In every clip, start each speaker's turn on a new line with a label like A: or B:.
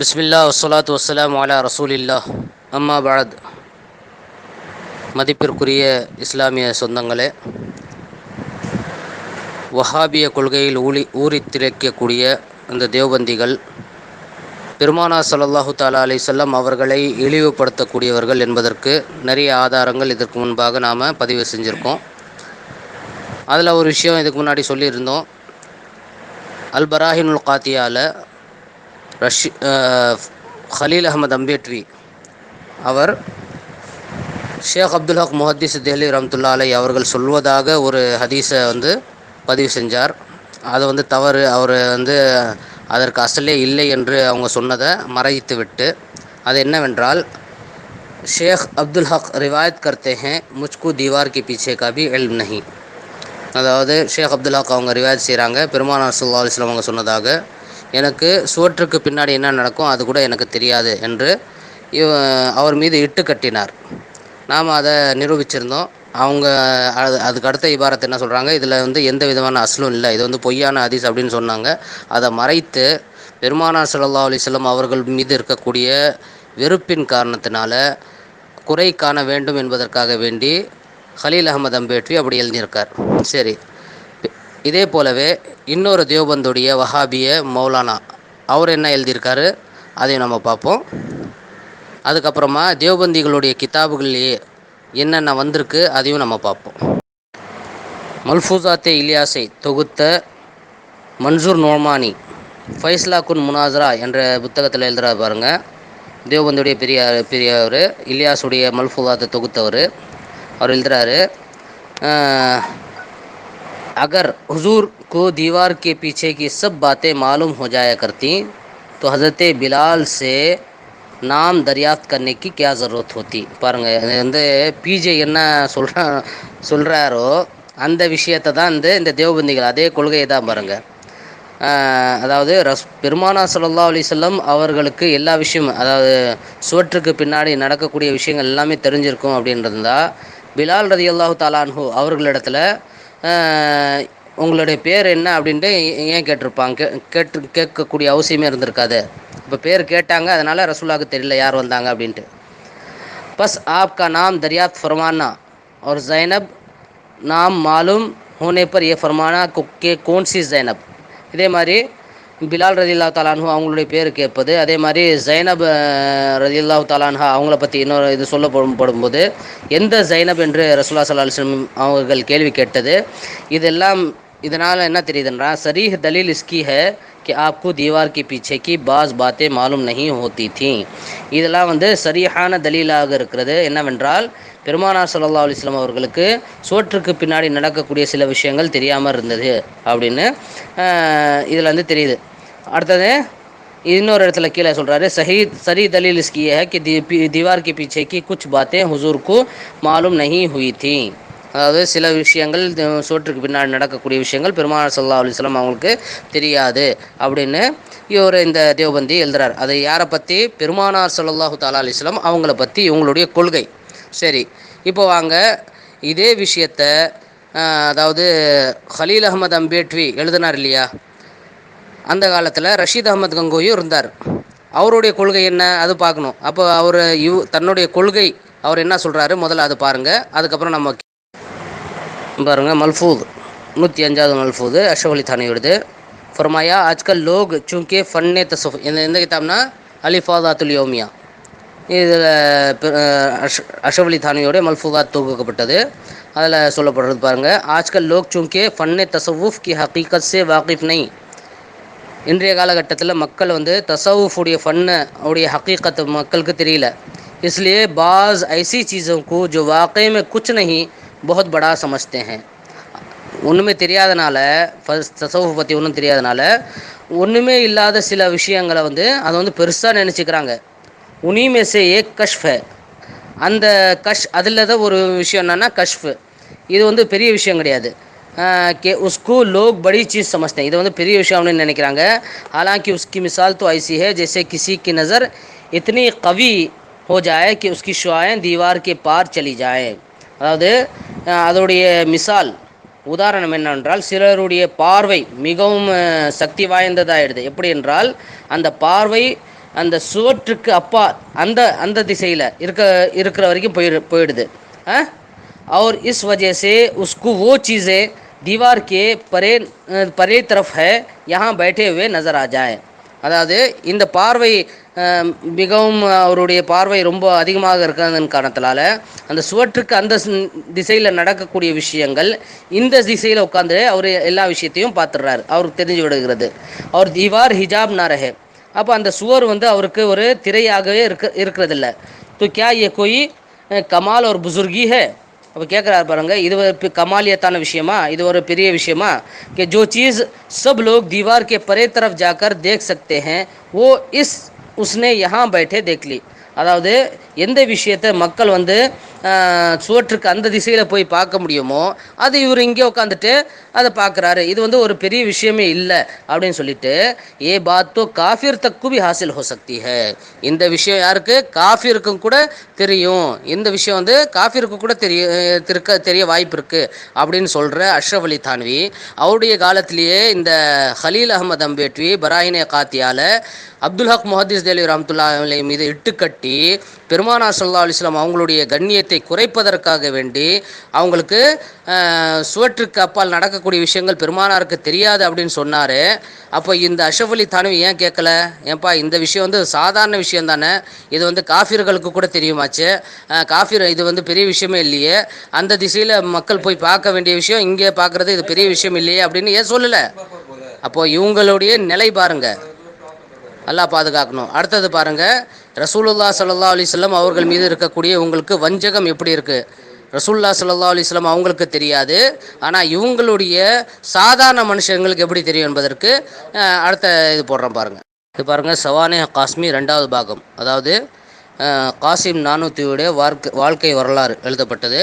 A: பிஸ்மில்லா வஸ்ஸலாத்து வசலாம் அலா ரசூலில்லா அம்மா பாத் மதிப்பிற்குரிய இஸ்லாமிய சொந்தங்களே வஹாபிய கொள்கையில் ஊழி ஊறி திளைக்கக்கூடிய அந்த தேவபந்திகள் பெருமானா சல்லாஹு தாலா அலி சொல்லம் அவர்களை இழிவுபடுத்தக்கூடியவர்கள் என்பதற்கு நிறைய ஆதாரங்கள் இதற்கு முன்பாக நாம் பதிவு செஞ்சுருக்கோம். அதில் ஒரு விஷயம் இதுக்கு முன்னாடி சொல்லியிருந்தோம். அல் பராஹினுல் ரஷ்ய ஹலீல் அகமது அம்பேட்வி அவர் ஷேக் அப்துல் ஹக் முஹத்திஸ் தேலி ரம்துல்லா அலை அவர்கள் சொல்வதாக ஒரு ஹதீஸை வந்து பதிவு செஞ்சார். அது வந்து தவறு. அவர் வந்து அதற்கு அசலே இல்லை என்று அவங்க சொன்னதை மறைத்து விட்டு அது என்னவென்றால் ஷேக் அப்துல் ஹக் ரிவாயத் கர்த்தே முஜ்கு முச்கு தீவார் கி பீச்சே கா பி நஹி. அதாவது ஷேக் அப்துல் ஹக் அவங்க ரிவாயத் செய்கிறாங்க பெருமானார் சுல்லா அலிஸ்லாம் அவங்க சொன்னதாக எனக்கு சுவற்றுக்கு பின்னாடி என்ன நடக்கும் அது கூட எனக்கு தெரியாது என்று இவ அவர் மீது இட்டு கட்டினார். நாம் அதை நிரூபிச்சிருந்தோம். அவங்க அது அதுக்கு அடுத்த இபாரத்தை என்ன சொல்கிறாங்க இதில் வந்து எந்த விதமான அசலும் இல்லை. இது வந்து பொய்யான ஹதீஸ் அப்படின்னு சொன்னாங்க. அதை மறைத்து பெருமானார் சல்லா அலிஸ்லம் அவர்கள் மீது இருக்கக்கூடிய வெறுப்பின் காரணத்தினால குறை காண வேண்டும் என்பதற்காக வேண்டி ஹலீல் அகமது அம்பேட்வி அப்படி எழுதியிருக்கார். சரி. இதே போலவே இன்னொரு தேவபந்துடைய வஹாபிய மௌலானா அவர் என்ன எழுதியிருக்காரு? அதையும் நம்ம பார்ப்போம். அதுக்கப்புறமா தேவபந்திகளுடைய கிதாபுகள்லேயே என்னென்ன வந்திருக்கு அதையும் நம்ம பார்ப்போம். மல்ஃபூசாத்தே இலியாஸை தொகுத்த மன்சூர் நோமானி ஃபைஸ்லா குன் முனாசரா என்ற புத்தகத்தில் எழுதுகிறார் பாருங்கள் தேவபந்துடைய பெரிய பெரியவர் இலியாஸுடைய மல்ஃபூசாத்தை தொகுத்தவர் அவர் எழுதுகிறாரு अगर हुजूर को दीवार के पीछे की सब बातें मालूम हो जाया करती तो हज़रत बिलाल से நாம் தரியாத் கன்னைக்கு கியா ஜரூரத் ஹோத்தி பாருங்கள் இது வந்து பிஜே என்ன சொல்கிறா சொல்கிறாரோ அந்த விஷயத்தை தான் வந்து இந்த தேவபந்திகள் அதே கொள்கையை தான் பாருங்கள் அதாவது ரஸ் பெருமானா சல்லா அலிசல்லம் அவர்களுக்கு எல்லா விஷயமும் அதாவது சுவற்றுக்கு பின்னாடி நடக்கக்கூடிய விஷயங்கள் எல்லாமே தெரிஞ்சிருக்கும் அப்படின்றதா பிலால் ரதி அல்லாஹு தாலான்ஹூ அவர்களிடத்துல உங்களுடைய பேர் என்ன அப்படின்ட்டு ஏன் கேட்டிருப்பாங்க கே கேட்டு கேட்கக்கூடிய அவசியமே இருந்திருக்காது இப்போ பேர் கேட்டாங்க அதனால் ரசூலாவுக்கு தெரியல யார் வந்தாங்க அப்படின்ட்டு பஸ் ஆப்கா நாம் தரியாத் ஃபர்மானா और जैनब नाम मालूम होने पर ये फरमाना के कौन सी जैनब இதே மாதிரி பிலால் ரதில்லா தாலான்ஹு அவங்களுடைய பேர் கேட்பது அதே மாதிரி ஜைனப் ரதில்லா தாலான்ஹா அவங்கள பற்றி இன்னொரு இது சொல்லப்படும் படும்போது எந்த ஜைனப் என்று ரசூல்லா சல்லா அலிஸ்லம் அவர்கள் கேள்வி கேட்டது இதெல்லாம் இதனால் என்ன தெரியுதுன்றா சரீஹ் தலீல் இஸ்கி ஹே कि आपको दीवार के पीछे की बाज़ बातें मालूम नहीं होती थी இதெல்லாம் வந்து சரியான தலீலாக இருக்கிறது என்னவென்றால் பெருமானார் சல்லா அலிஸ்லாம் அவர்களுக்கு சோற்றுக்கு பின்னாடி நடக்கக்கூடிய சில விஷயங்கள் தெரியாமல் இருந்தது அப்படின்னு இதில் வந்து தெரியுது அடுத்தது இன்னொரு இடத்துல கீழே சொல்கிறாரு சஹி சரி दलील इसकी है कि दीवार के पीछे की कुछ बातें हुजूर को मालूम नहीं हुई थी அதாவது சில விஷயங்கள் சோற்றுக்கு பின்னாடி நடக்கக்கூடிய விஷயங்கள் பெருமாள் சல்லா அலிஸ்லாம் அவங்களுக்கு தெரியாது அப்படின்னு இவர் இந்த தேவபந்தி எழுதுறார் அதை யாரை பற்றி பெருமானார் சல்லாஹூ தாலா அலிஸ்லாம் அவங்கள பற்றி இவங்களுடைய கொள்கை சரி இப்போ வாங்க இதே விஷயத்த அதாவது ஹலீல் அகமது அம்பேட்வி எழுதினார் இல்லையா அந்த காலத்தில் ரஷீத் அகமது கங்கோயும் இருந்தார். அவருடைய கொள்கை என்ன? அது பார்க்கணும். அப்போ அவர் இவ் தன்னுடைய கொள்கை அவர் என்ன சொல்கிறாரு முதல்ல அது பாருங்கள் அதுக்கப்புறம் நம்ம பாருங்கள் மல்ஃபூத் நூற்றி அஞ்சாவது மல்ஃபூது அஷப் அலி தானியோடது. ஃபர்மாயா ஆஜ்கல் லோக் சூங்கே ஃபன்னே தசஃப். இந்த எந்த கிதாப்னா? அலிஃபாதாத்துல் யோமியா. இதில் அஷ் அஷவலி அலி மல்ஃபூதா மல்ஃபூதாத் தொகுக்கப்பட்டது. அதில் சொல்லப்படுறது பாருங்கள் ஆஜ்கல் லோக் சூங்கே ஃபன்னே தசவுஃப் கி ஹக்கீகத் சே வாக்கிஃப் நை. இன்றைய காலகட்டத்தில் மக்கள் வந்து தசவுஃபுடைய ஃபன்னை உடைய ஹக்கீக்கத்து மக்களுக்கு தெரியல इसलिए बाज़ ऐसी चीज़ों को जो वाकई में कुछ नहीं बहुत बड़ा समझते हैं ஒன்றுமே தெரியாதனால ஃபஸ்ட் தசவுஃப் பற்றி ஒன்றும் தெரியாதனால ஒன்றுமே இல்லாத சில விஷயங்களை வந்து அதை வந்து பெருசாக நினச்சிக்கிறாங்க உனிமே சே ஏக் கஷ்ஃப் அந்த கஷ் அதில் தான் ஒரு விஷயம் என்னென்னா கஷ்ஃப் இது வந்து பெரிய விஷயம் கிடையாது कि उसको लोग बड़ी चीज़ समझते हैं இது வந்து பெரிய விஷயம் அப்படின்னு நினைக்கிறாங்க हालांकि उसकी मिसाल तो ऐसी है जैसे किसी की नज़र इतनी कवी हो जाए कि उसकी शुआएँ दीवार के पार चली जाएँ அதாவது அதோடைய மிசால் உதாரணம் என்னவென்றால் சிலருடைய பார்வை மிகவும் சக்தி வாய்ந்ததாகிடுது எப்படி என்றால் அந்த பார்வை அந்த சுவற்றுக்கு அப்பா அந்த அந்த திசையில் இருக்க இருக்கிற வரைக்கும் போயிடு போயிடுது ஆ और इस वजह से उसको वो चीज़ें दीवार के परे अ, परे तरफ है यहाँ बैठे हुए नज़र आ जाए அதாவது இந்த பார்வை அஹ், மிகவும் அவருடைய பார்வை ரொம்ப அதிகமாக இருக்கிறதன் காரணத்தினால அந்த சுவற்றுக்கு அந்த திசையில் நடக்கக்கூடிய விஷயங்கள் இந்த திசையில் உட்காந்து அவர் எல்லா விஷயத்தையும் பார்த்துடுறாரு அவருக்கு தெரிஞ்சு விடுகிறது அவர் தீவார் ஹிஜாப் ந ரஹே அப்போ அந்த சுவர் வந்து அவருக்கு ஒரு திரையாகவே இருக்க இருக்கிறதில்ல तो क्या ये कोई அஹ், கமால் ஒரு புசுர்கி ஹே அப்போ கேட்குறாரு பாருங்க இது ஒரு பி- கமாலியத்தான விஷயமா இது ஒரு பெரிய விஷயமா कि जो चीज़ सब लोग दीवार के परे तरफ जाकर देख सकते हैं वो इस उसने यहाँ बैठे देख ली அதாவது எந்த விஷயத்தை மக்கள் வந்து ஆஹ், சுவற்றுக்கு அந்த திசையில் போய் பார்க்க முடியுமோ அது இவர் இங்கே உட்காந்துட்டு அதை பார்க்குறாரு. இது வந்து ஒரு பெரிய விஷயமே இல்லை அப்படின்னு சொல்லிட்டு ஏ பாத்தோ காஃபிர் தக்குபி ஹாசில் ஹோ சக்தி ஹே இந்த விஷயம் யாருக்கு? காஃபிருக்கும் கூட தெரியும். இந்த விஷயம் வந்து காஃபிருக்கும் கூட தெரிய திருக்க தெரிய வாய்ப்பு இருக்குது அப்படின்னு சொல்கிற அஷ்ரஃப் அலி தான்வி அவருடைய காலத்திலேயே இந்த ஹலீல் அகமது அம்பேட்வி பராயினே காத்தியால அப்துல் ஹக் முஹதீஸ் தேலி ரஹமத்துல்லா மீது இட்டுக்கட்டி பெருமானா சல்லா அலிஸ்லாம் அவங்களுடைய கண்ணியத்தை குறைப்பதற்காக வேண்டி அவங்களுக்கு சுவற்றுக்கு அப்பால் நடக்கக்கூடிய விஷயங்கள் பெருமானாருக்கு தெரியாது அப்படின்னு சொன்னார். அப்போ இந்த அஷ்ரஃப் அலி தானவி ஏன் கேட்கல? ஏன்பா இந்த விஷயம் வந்து சாதாரண விஷயம் தானே. இது வந்து காஃபிர்களுக்கு கூட தெரியுமாச்சு? காஃபிர் இது வந்து பெரிய விஷயமே இல்லையே. அந்த திசையில் மக்கள் போய் பார்க்க வேண்டிய விஷயம் இங்கே பார்க்குறது இது பெரிய விஷயம் இல்லையே அப்படின்னு ஏன் சொல்லலை? அப்போ இவங்களுடைய நிலை பாருங்கள் அல்லாஹ் பாதுகாக்கணும். அடுத்தது பாருங்கள் ரசூலுல்லா சல்லா அலைஹி அவர்கள் மீது இருக்கக்கூடிய உங்களுக்கு வஞ்சகம் எப்படி இருக்குது ரசூல்லா சல்லா அலிஸ்லாம் அவங்களுக்கு தெரியாது. ஆனால் இவங்களுடைய சாதாரண மனுஷங்களுக்கு எப்படி தெரியும் என்பதற்கு அடுத்த இது போடுறோம் பாருங்கள் இது பாருங்கள் சவானே காஸ்மி ரெண்டாவது பாகம். அதாவது காசிம் நானூற்றியுடைய வாழ்க்கை வாழ்க்கை வரலாறு எழுதப்பட்டது.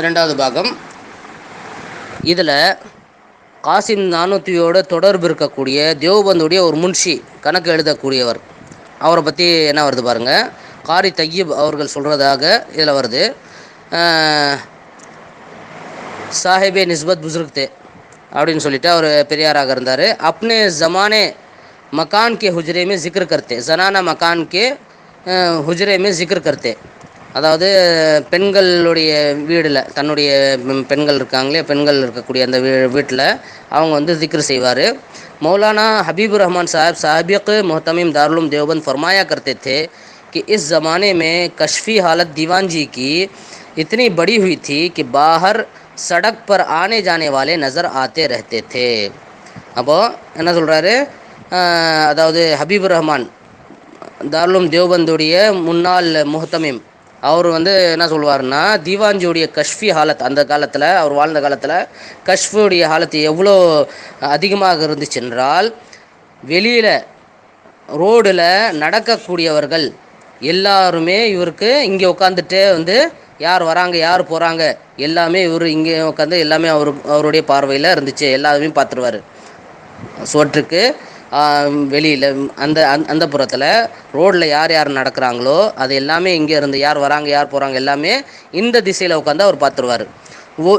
A: இரண்டாவது பாகம். இதில் காசிம் நானூற்றியோட தொடர்பு இருக்கக்கூடிய தேவபந்துடைய ஒரு முன்ஷி கணக்கு எழுதக்கூடியவர். அவரை பற்றி என்ன வருது பாருங்கள் காரி தையீப் அவர்கள் சொல்கிறதாக இதில் வருது. சாஹிபே நிஸ்பத் புசுர்க் தே அப்படின்னு சொல்லிட்டு அவர் பெரியாராக இருந்தார். அப்னே ஜமானே மகான் கே ஹுஜ்ரேமே மே ஜிக்ர் கர்த்தே ஜனானா மகான் கே ஹுஜ்ரேமே ஹுஜ்ரே மே ஜிக்ர் கர்த்தே அதாவது பெண்களுடைய வீடில் தன்னுடைய ம், பெண்கள் இருக்காங்களே பெண்கள் இருக்கக்கூடிய அந்த வீ வீட்டில் அவங்க வந்து ஜிக்ர் செய்வார் मौलाना हबीब रहमान साहब साबिक मोहतमिम दारुल देवबंद फरमाया करते थे कि इस ज़माने में कशफी हालत दीवान जी की इतनी बड़ी हुई थी कि बाहर सड़क पर आने जाने वाले नज़र आते रहते थे அப்போ என்ன சொல்கிறாரு அதாவது ஹபீபுர் ரஹ்மான் தாருலும் தேவபந்துடைய முன்னாள் முஹத்தமிம் அவர் வந்து என்ன சொல்லுவாருன்னா தீவாஞ்சியுடைய கஷ்ஃபி ஹாலத் அந்த காலத்தில் அவர் வாழ்ந்த காலத்தில் கஷ்ஃபியுடைய ஹாலத்து எவ்வளோ அதிகமாக இருந்துச்சு என்றால் வெளியில் ரோடில் நடக்கக்கூடியவர்கள் எல்லாருமே இவருக்கு இங்கே உட்காந்துட்டே வந்து யார் வராங்க யார் போகிறாங்க எல்லாமே இவர் இங்கே உட்காந்து எல்லாமே அவரு அவருடைய பார்வையில் இருந்துச்சு எல்லாருமே பார்த்துருவாரு. சோற்றுக்கு வெளியில் அந்த அந்த- அந்த புறத்தில் ரோட்டில் யார் யார் நடக்கிறாங்களோ அது எல்லாமே இங்கே இருந்து யார் வராங்க யார் போகிறாங்க எல்லாமே இந்த திசையில் உட்காந்து அவர் பார்த்துருவார் वो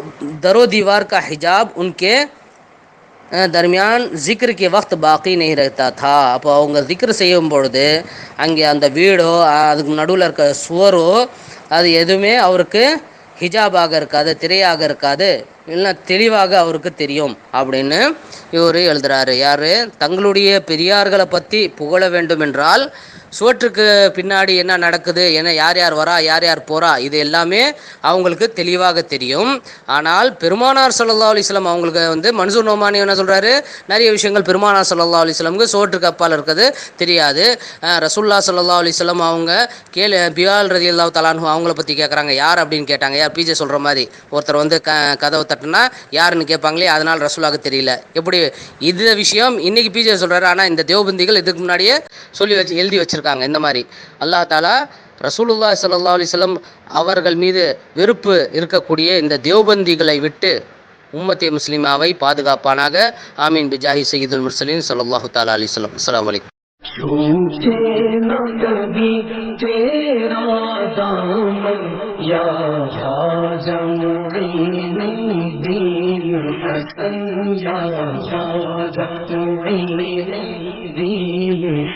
A: दरो दीवार का हिजाब उनके अ, दरमियान जिक्र के वक्त பாக்கி नहीं रहता था அப்போ அவங்க ஜிக்ர் செய்யும் பொழுது அங்கே அந்த வீடோ அ, அதுக்கு நடுவில் இருக்க சுவரோ அது எதுவுமே அவருக்கு ஹிஜாபாக இருக்காது திரையாக இருக்காது. இல்லைன்னா தெளிவாக அவருக்கு தெரியும் அப்படின்னு இவர் எழுதுறாரு. யார்? தங்களுடைய பெரியார்களை பற்றி புகழ வேண்டும் என்றால் சுவற்றுக்கு பின்னாடி என்ன நடக்குது என்ன யார் யார் வரா யார் யார் போறா இது எல்லாமே அவங்களுக்கு தெளிவாக தெரியும். ஆனால் பெருமானார் சல்லா அலிஸ்லாம் அவங்களுக்கு வந்து மன்சூர் நோமானி என்ன சொல்றாரு? நிறைய விஷயங்கள் பெருமானார் சல்லா அலிஸ்லாமுக்கு சோற்றுக்கு சுவற்றுக்கு அப்பால் இருக்கிறது தெரியாது. ரசுல்லா சல்லா அலிஸ்லாம் அவங்க கேள்வி பியால் ரதி அல்லா தலான் அவங்கள பற்றி கேட்குறாங்க யார் அப்படின்னு கேட்டாங்க. யார்? பிஜே சொல்கிற மாதிரி. ஒருத்தர் வந்து க கதவை தட்டுனா யாருன்னு கேட்பாங்களே அதனால் ரசுல்லாக்கு தெரியல. எப்படி? இது விஷயம் இன்னைக்கு பிஜே சொல்கிறாரு ஆனால் இந்த தேவபந்திகள் இதுக்கு முன்னாடியே சொல்லி வச்சு எழுதி வச்சுருக்காங்க இந்த மாதிரி அல்லாஹ் தாலா ரசூலுல்லா சல்லா அலிஸ்லம் அவர்கள் மீது வெறுப்பு இருக்கக்கூடிய இந்த தேவபந்திகளை விட்டு உம்மத்தே முஸ்லிமாவை பாதுகாப்பானாக ஆமீன் பிஜாஹி சையீதுல் முர்சலீன் ஸல்லல்லாஹு தஆலா அலைஹி வஸல்லம் அஸ்ஸலாமு அலைக்கும்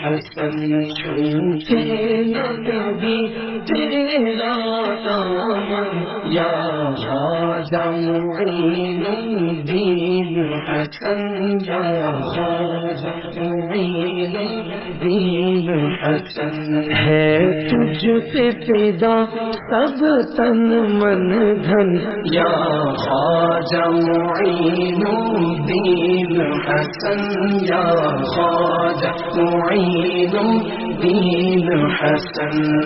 B: حسن چومتے نبی تیرا دامن یا خواجہ معین الدین حسن یا خواجہ معین الدین ہے تجھ سے پیدا سب تن من دھن۔ یا خواجہ معین دین حسن، یا خواجہ معین دین حسن۔